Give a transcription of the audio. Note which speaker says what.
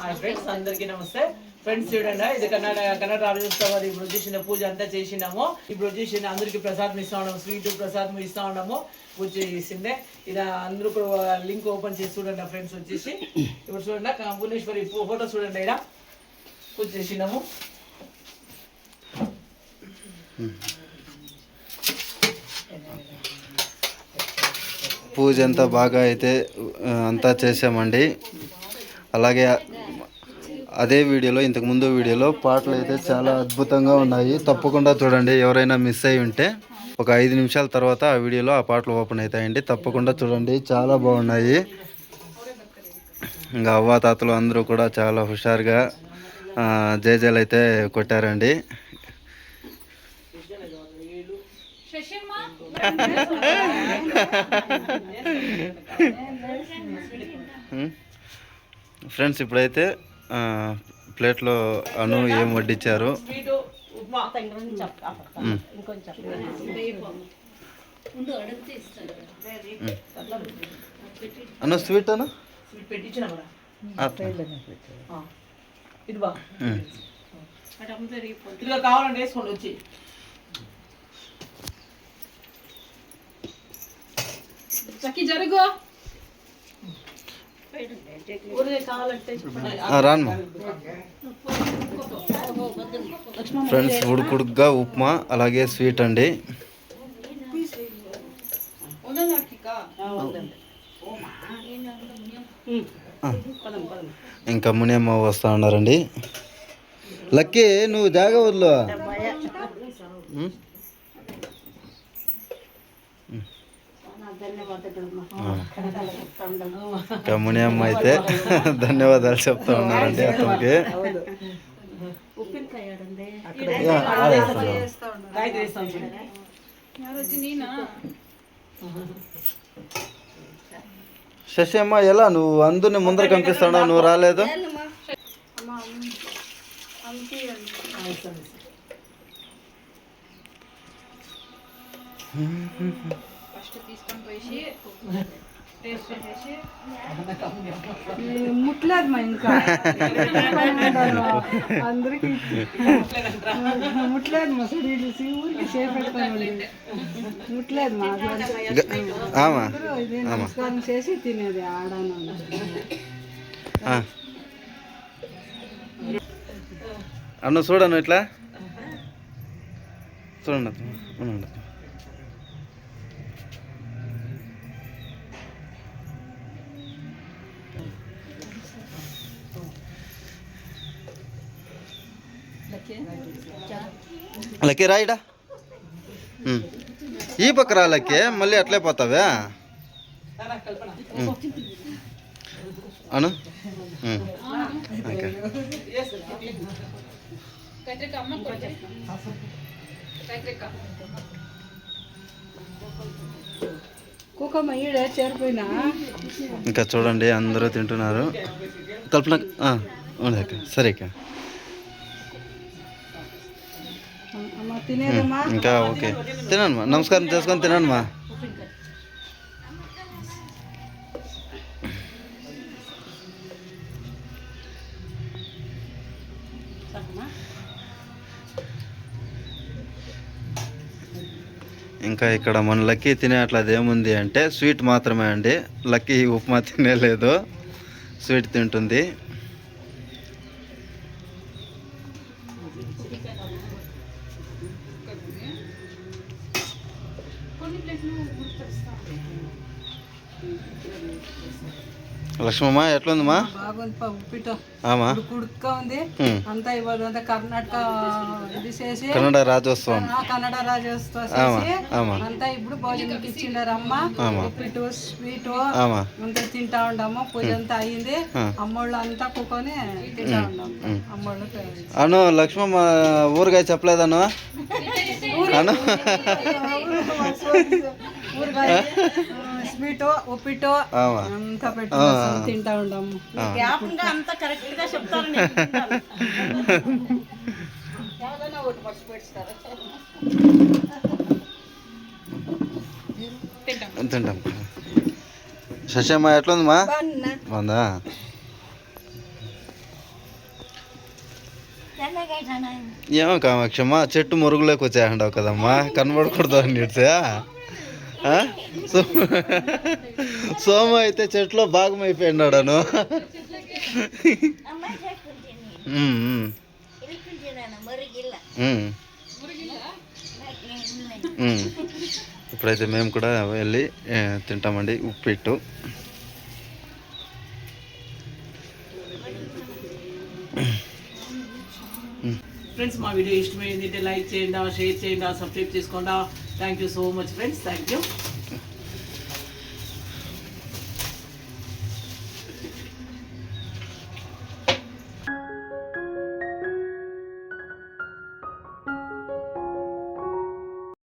Speaker 1: Hi friends అందరికీ నమస్తే. Friends చూడండి ఇది కన్నడ కన్నడ రాజ్యోత్సవాలు ఇప్పుడు వచ్చేసిన పూజ అంతా చేసినాము. ఇప్పుడు వచ్చేసిన అందరికి ప్రసాదం ఇస్తా ఉన్నాము. స్వీట్ ప్రసాదం ఇస్తా ఉన్నాము. పూజ చేసిందే. ఇది అందరూ కూడా లింక్ ఓపెన్ చేసి చూడండి ఫ్రెండ్స్ వచ్చేసి. ఇప్పుడు చూడండి భువనేశ్వరి ఫోటో చూడండి ఇక్కడ పూజ చేసినాము.
Speaker 2: పూజ అంతా బాగా అయితే అంతా చేసామండి. అలాగే అదే వీడియోలో ఇంతకు ముందు వీడియోలో పాటలు అయితే చాలా అద్భుతంగా ఉన్నాయి. తప్పకుండా చూడండి ఎవరైనా మిస్ అయి ఉంటే. ఒక ఐదు నిమిషాల తర్వాత ఆ వీడియోలో ఆ పాటలు ఓపెన్ అవుతాయండి. తప్పకుండా చూడండి చాలా బాగున్నాయి. ఇంకా అవ్వ తాతలు అందరూ కూడా చాలా హుషారుగా జేజేలు అయితే కొట్టారండి. ఫ్రెండ్స్ ఇప్పుడైతే ఆ, ప్లేట్లో అను ఏం వడ్డించారు
Speaker 1: స్వీట్ ఉప్మా
Speaker 2: మ్. అను స్వీట్ అను
Speaker 1: స్వీట్ పెట్టించిన కూడా
Speaker 2: అట్లా.
Speaker 1: ఆ. ఇది బా
Speaker 2: మ్.
Speaker 1: ఇదిగో కావాలంటే వేసుకోండి వచ్చి
Speaker 3: చక్కి జరుగు
Speaker 2: ఫ్రెండ్స్ ఉడుకుడుగ్గా ఉప్మా అలాగే స్వీట్ అండి. ఇంకా మునియమ్మ వస్తా ఉన్నారండి లక్కీ నువ్వు జాగ వదిలో. కమ్ముని అమ్మ అయితే ధన్యవాదాలు చెప్తా ఉన్నారండి అతనికి శశి అమ్మ ఎలా నువ్వు అందరిని ముందర కనిపిస్తున్నావు నువ్వు రాలేదు
Speaker 1: Mm-hmm.
Speaker 3: ఫస్ట్ తీసుకొని పోయి టేస్ట్
Speaker 4: ముట్లేదు మా ఇంకా. అందరికి ముట్లేదు మా సరే ఊరికి సేఫ్ ముట్లేదు మా ఇది నమస్కారం చేసి తినేది ఆడాను.
Speaker 2: అన్న చూడను ఇట్లా? చూడండి లక్కీ రాయిడా. ఈ పక్క రా లక్కీ మళ్ళీ అట్లే పోతావే. అను. ఓకే. ఇంకా చూడండి అందరూ తింటున్నారు. కల్పన సరే ఇంకా ఓకే. తినమ్మా నమస్కారం చేసుకొని తినమ్మా. ఇంకా ఇక్కడ మన లక్కీ తినే అట్లాది ఏముంది అంటే స్వీట్ మాత్రమే అండి. లక్కీ ఉప్మా తినేలేదు స్వీట్ తింటుంది.
Speaker 3: కొన్ని ప్లేట్లు గుర్తొస్తా
Speaker 2: లక్ష్మమ్మ ఎట్లుందమ్మా
Speaker 4: బాగుంది పా ఉప్పిట
Speaker 2: ఆమా?
Speaker 4: ఉంది. అంతా ఇవాళ అంతా కర్ణాటక ఇది చేసి
Speaker 2: కన్నడ రాజ్యోత్సవం
Speaker 4: ఆ కన్నడ
Speaker 2: ఆమా
Speaker 4: అంతా ఇప్పుడు ఇచ్చిండారు అమ్మ. ఉప్పిటు స్వీటు అంతా తింటా ఉండాము? పూజ అంతా అయ్యింది
Speaker 2: ఆ.
Speaker 4: అమ్మోళ్ళు అంతా కూకొని తింటా. అమ్మోళ్ళు
Speaker 2: అను లక్ష్మమ్మ ఊరుగాయ చెప్పలేదను? అను?
Speaker 4: ఊరగాయ స్వీటు ఉప్పిటు అంతా పెట్టి తింటా ఉండాము
Speaker 1: అంతా కరెక్ట్గా చెప్తారు
Speaker 2: తింటాం. శశమ్మ ఎట్లుందమ్మా? బాగుందా? ఏమో కామాక్షమ్మ చెట్టు మురుగులోకి వచ్చాయండవు కదమ్మా. కనబడకూడదు సో సోమ అయితే చెట్లో భాగం అయిపోయినాడను. ఇప్పుడైతే మేము కూడా వెళ్ళి తింటామండి ఉప్పిట్టు.
Speaker 1: ఫ్రెండ్స్ మా వీడియో ఇష్టమైంది లైక్ చేయండి షేర్ చేయండి సబ్స్క్రైబ్ చేసుకోండి. Thank you so much friends. Thank you.